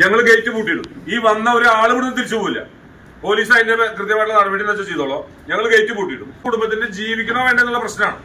ഞങ്ങൾ ഗേറ്റ് പൂട്ടിയിടും. ഈ വന്ന ഒരാൾ ഇവിടുന്ന് തിരിച്ചു പോവില്ല. പോലീസ് അതിന്റെ കൃത്യമായിട്ടുള്ള നടപടി എന്ന് വെച്ചാൽ ചെയ്തോളൂ. ഞങ്ങൾ ഗേറ്റ് പൂട്ടിയിടും. കുടുംബത്തിന്റെ ജീവിക്കണോ വേണ്ടെന്നുള്ള പ്രശ്നമാണ്.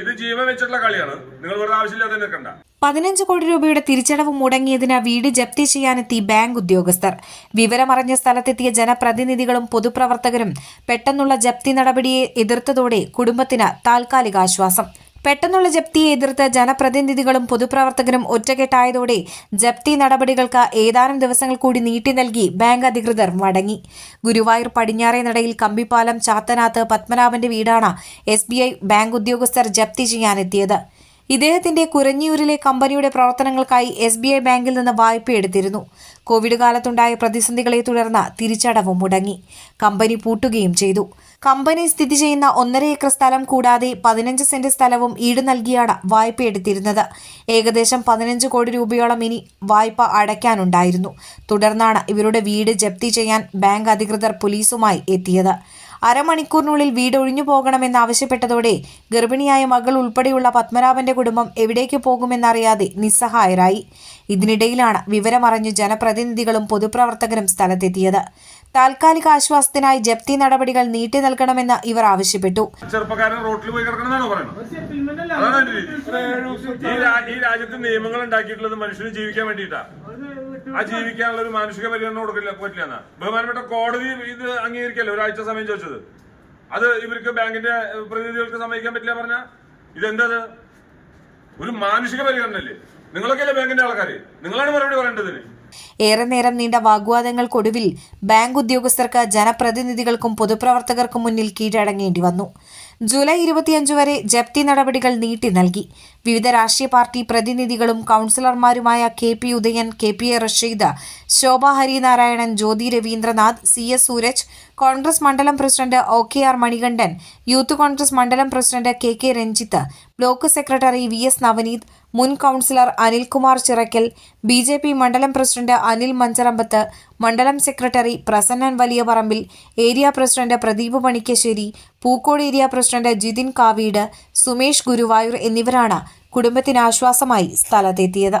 ഇത് ജീവൻ വെച്ചിട്ടുള്ള കളിയാണ്. നിങ്ങൾ വെറുതെ ആവശ്യമില്ലാതെ നിൽക്കണ്ട. പതിനഞ്ച് കോടി രൂപയുടെ തിരിച്ചടവ് മുടങ്ങിയതിന് വീട് ജപ്തി ചെയ്യാനെത്തി ബാങ്ക് ഉദ്യോഗസ്ഥർ. വിവരമറിഞ്ഞ സ്ഥലത്തെത്തിയ ജനപ്രതിനിധികളും പൊതുപ്രവർത്തകരും പെട്ടെന്നുള്ള ജപ്തി നടപടിയെ എതിർത്തതോടെ കുടുംബത്തിന് താൽക്കാലിക ആശ്വാസം പെട്ടെന്നുള്ള ജപ്തിയെ എതിർത്ത് ജനപ്രതിനിധികളും പൊതുപ്രവർത്തകരും ഒറ്റക്കെട്ടായതോടെ ജപ്തി നടപടികൾക്ക് ഏതാനും ദിവസങ്ങൾ കൂടി നീട്ടി നൽകി ബാങ്ക് അധികൃതർ മടങ്ങി. ഗുരുവായൂർ പടിഞ്ഞാറേ നടയിൽ കമ്പിപ്പാലം ചാത്തനാത്ത് പത്മനാഭന്റെ വീടാണ് എസ് ബാങ്ക് ഉദ്യോഗസ്ഥർ ജപ്തി ചെയ്യാനെത്തിയത്. ഇദ്ദേഹത്തിന്റെ കുരഞ്ഞിയൂരിലെ കമ്പനിയുടെ പ്രവർത്തനങ്ങൾക്കായി എസ് ബി ഐ ബാങ്കിൽ നിന്ന് വായ്പ എടുത്തിരുന്നു. കോവിഡ് കാലത്തുണ്ടായ പ്രതിസന്ധികളെ തുടർന്ന് തിരിച്ചടവ് മുടങ്ങി. കമ്പനി പൂട്ടുകയും ചെയ്തു. കമ്പനി സ്ഥിതി ചെയ്യുന്ന ഒന്നര ഏക്കർ സ്ഥലം കൂടാതെ പതിനഞ്ച് സെന്റ് സ്ഥലവും ഈട് നൽകിയാണ് വായ്പ എടുത്തിരുന്നത്. ഏകദേശം പതിനഞ്ച് കോടി രൂപയോളം ഇനി വായ്പ അടയ്ക്കാനുണ്ടായിരുന്നു. തുടർന്നാണ് ഇവരുടെ വീട് ജപ്തി ചെയ്യാൻ ബാങ്ക് അധികൃതർ പോലീസുമായി എത്തിയത്. അരമണിക്കൂറിനുള്ളിൽ വീട് ഒഴിഞ്ഞു പോകണമെന്നാവശ്യപ്പെട്ടതോടെ ഗർഭിണിയായ മകൾ ഉൾപ്പെടെയുള്ള പത്മനാഭന്റെ കുടുംബം എവിടേക്ക് പോകുമെന്നറിയാതെ നിസ്സഹായരായി. ഇതിനിടയിലാണ് വിവരമറിഞ്ഞ് ജനപ്രതിനിധികളും പൊതുപ്രവർത്തകരും സ്ഥലത്തെത്തിയത്. താൽക്കാലിക ആശ്വാസത്തിനായി ജപ്തി നടപടികൾ നീട്ടി നൽകണമെന്ന് ഇവർ ആവശ്യപ്പെട്ടു. ചെറുപ്പക്കാരൻ റോട്ടിൽ പോയി രീതി ഈ രാജ്യത്ത് നിയമങ്ങൾ ഉണ്ടാക്കിയിട്ടുള്ളത് മനുഷ്യന് ജീവിക്കാൻ വേണ്ടിയിട്ടാ. ആ ജീവിക്കാനുള്ള ഒരു മാനുഷിക പരിഗണന കൊടുക്കില്ല പറ്റില്ല എന്നാ. ബഹുമാനപ്പെട്ട കോടതി ഇത് അംഗീകരിക്കല്ലേ? ഒരാഴ്ച സമയം ചോദിച്ചത്. അത് ഇവർക്ക് ബാങ്കിന്റെ പ്രതിനിധികൾക്ക് സമ്മതിക്കാൻ പറ്റില്ല പറഞ്ഞ? ഇതെന്തത്? ഒരു മാനുഷിക പരിഗണനല്ലേ നിങ്ങളൊക്കെയല്ലേ ബാങ്കിന്റെ ആൾക്കാര്? നിങ്ങളാണ് മറുപടി പറയേണ്ടതിന് ഏറെ നേരം നീണ്ട വാഗ്വാദങ്ങൾക്കൊടുവിൽ ബാങ്ക് ഉദ്യോഗസ്ഥർക്ക് ജനപ്രതിനിധികൾക്കും പൊതുപ്രവർത്തകർക്കും മുന്നിൽ കീഴടങ്ങേണ്ടി വന്നു. ജൂലൈ ഇരുപത്തിയഞ്ച് വരെ ജപ്തി നടപടികൾ നീട്ടി നൽകി. വിവിധ രാഷ്ട്രീയ പാർട്ടി പ്രതിനിധികളും കൗൺസിലർമാരുമായ K P Udayan K P A Rasheed Shobha Harinarayanan Jyothi Ravindranath C S Sooraj Congress മണ്ഡലം president O K R Manikandan youth Congress മണ്ഡലം president K K Ranjith block secretary V S Navaneeth മുൻ councillor Anilkumar Chirakkal B J P മണ്ഡലം president Anil Mancharambath മണ്ഡലം secretary Prasannan Valiyaparambil area president Pradeep Panikkassery Pookode area president Jithin Kaveed Sumesh Guruvayur എന്നിവരാണ് കുടുംബത്തിനാശ്വാസമായി സ്ഥലത്തെത്തിയത്.